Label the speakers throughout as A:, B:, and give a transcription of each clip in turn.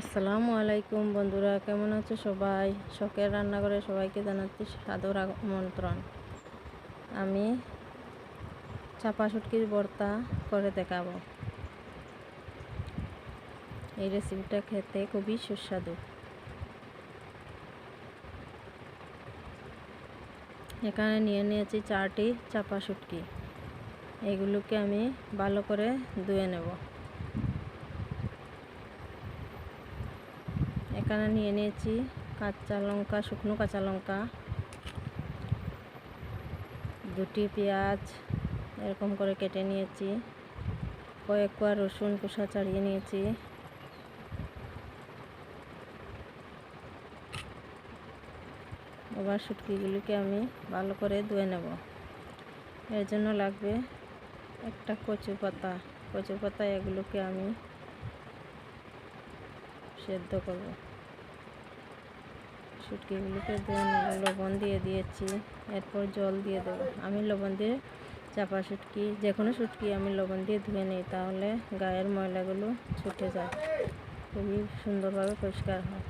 A: আসসালামু আলাইকুম বন্ধুরা, কেমন আছো সবাই? শখের রান্নাঘরে সবাইকে জানাচ্ছি সাদর আমন্ত্রণ। আমি চাপা শুটকির ভর্তা করে দেখাবো। এই রেসিপিটা খেতে খুবই সুস্বাদু। এখানে নিয়ে নিয়েছি চারটি চাপা শুটকি। এগুলোকে আমি ভালো করে ধুয়ে নেব। এখানে নিয়ে নিয়েছি। কাঁচা লঙ্কা, শুকনো কাঁচা লঙ্কা। দুটি পেঁয়াজ এরকম করে কেটে নিয়েছি। কয়েক কোয়া রসুন কুসা ছাড়িয়ে নিয়েছি। এবার শুটকিগুলিকে আমি ভালো করে ধুয়ে নেব। এর জন্য লাগবে একটা কচু পাতা। কচু পাতা এগুলোকে আমি সেদ্ধ করব। শুটকিগুলোকে লবণ দিয়ে দিয়েছি, এরপর জল দিয়ে দেবো। আমি লবণ দিয়ে চাপা শুটকি, যে কোনো শুটকি আমি লবণ দিয়ে ধুয়ে নিই, তাহলে গায়ের ময়লাগুলো ছুটে যায়। খুবই সুন্দরভাবে পরিষ্কার হয়।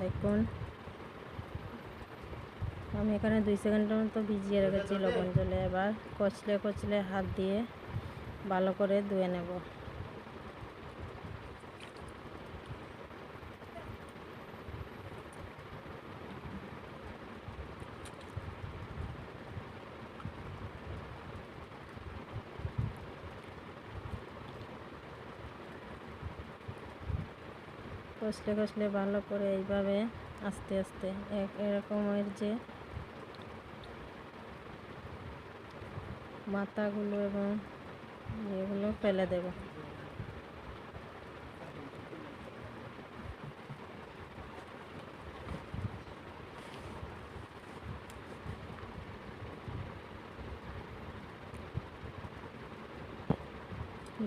A: দেখুন। আমি এখানে দুই সেকেন্ডের মতো ভিজিয়ে রেখেছি লবণ জলে। এবার কচলে কচলে হাত দিয়ে ভালো করে ধুয়ে নেব। কষলে কষলে ভালো করে এইভাবে আস্তে আস্তে এক এরকমের যে মাথাগুলো এবং এগুলো ফেলে দেব।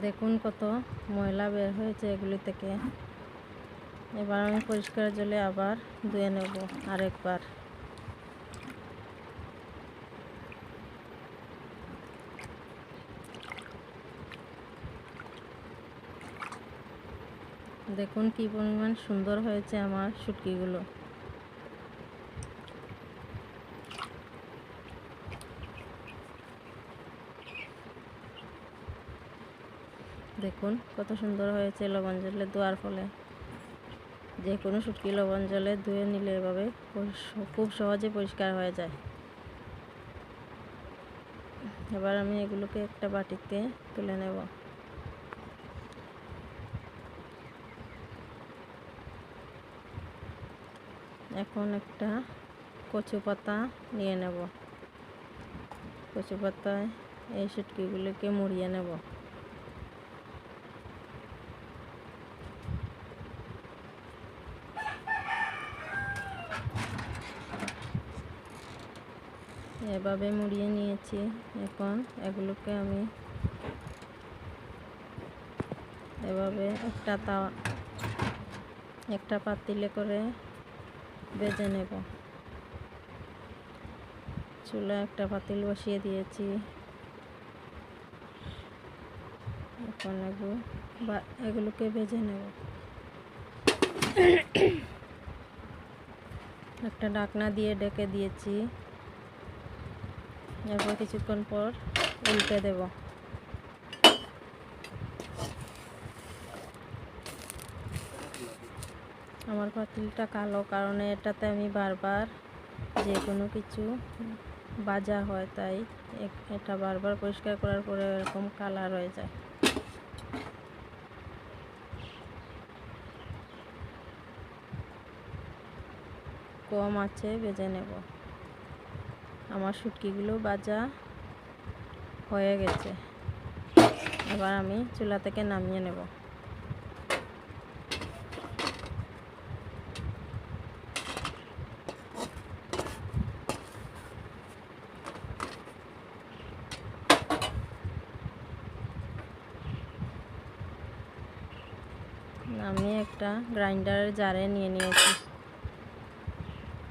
A: দেখুন কত ময়লা বের হয়েছে এগুলি থেকে। এবার আমি পরিষ্কার জলে আবার ধুয়ে নেব আরেকবার। দেখুন কি পরিমাণ সুন্দর হয়েছে আমার শুটকিগুলো। দেখুন কত সুন্দর হয়েছে লবণ জলে ধোয়ার ফলে। যে কোনো শুটকি লবণ জলে ধুয়ে নিলে এভাবে খুব সহজে পরিষ্কার হয়ে যায়। এবার আমি এগুলোকে একটা বাটিতে তুলে নেব। এখন একটা কচু পাতা নিয়ে নেব। কচু পাতায় এই শুটকিগুলোকে মুড়িয়ে নেব। এভাবে মুড়িয়ে নিয়েছি। এখন এগুলোকে আমি এভাবে একটা তাওয়া, একটা পাতিলে করে বেজে নেব। চুলা একটা পাতিল বসিয়ে দিয়েছি। এখন এগুলো এগুলোকে ভেজে নেব। একটা ডাকনা দিয়ে ডেকে দিয়েছি। এরপর কিছুক্ষণ পর উল্টে দেব। আমার পাতিলটা কালো কারণে এটাতে আমি বারবার যে কোনো কিছু বাজা হয় তাই এটা বারবার পরিষ্কার করার পরে এরকম কালার হয়ে যায়। কম আছে বেজে নেব। আমার শুটকিগুলো বাজা হয়ে গেছে। এবার আমি চুলা থেকে নামিয়ে নেব। আমি একটা গ্রাইন্ডারের জারে নিয়ে নিয়েছি।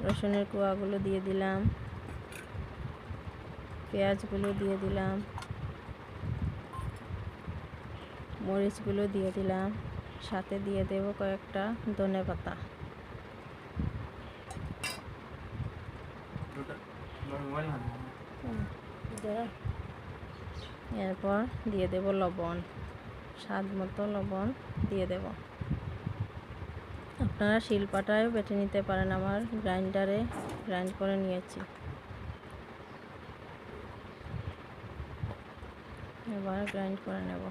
A: রসুনের কোয়াগুলো দিয়ে দিলাম। পেঁয়াজগুলো দিয়ে দিলাম। মরিচগুলো দিয়ে দিলাম। সাথে দিয়ে দেব কয়েকটা ধনে পাতা। এরপর দিয়ে দেব লবণ। স্বাদ মতো লবণ দিয়ে দেব। আপনারা শিলপাটায়ও বেটে নিতে পারেন আমার গ্রাইন্ডারে, গ্রাইন্ড করে নিয়েছি। এবার গ্রাইন্ড করে নেব।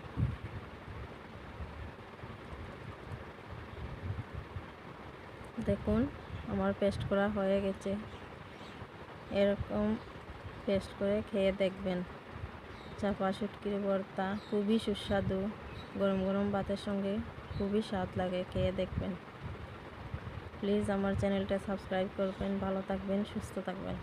A: দেখুন, আমার পেস্ট করা হয়ে গেছে। এরকম পেস্ট করে খেয়ে দেখবেন। চাপা শুটকির ভর্তা খুবই সুস্বাদু। গরম গরম ভাতের সঙ্গে খুবই স্বাদ লাগে, খেয়ে দেখবেন। প্লিজ আমার চ্যানেলটা সাবস্ক্রাইব করবেন ভালো থাকবেন সুস্থ থাকবেন।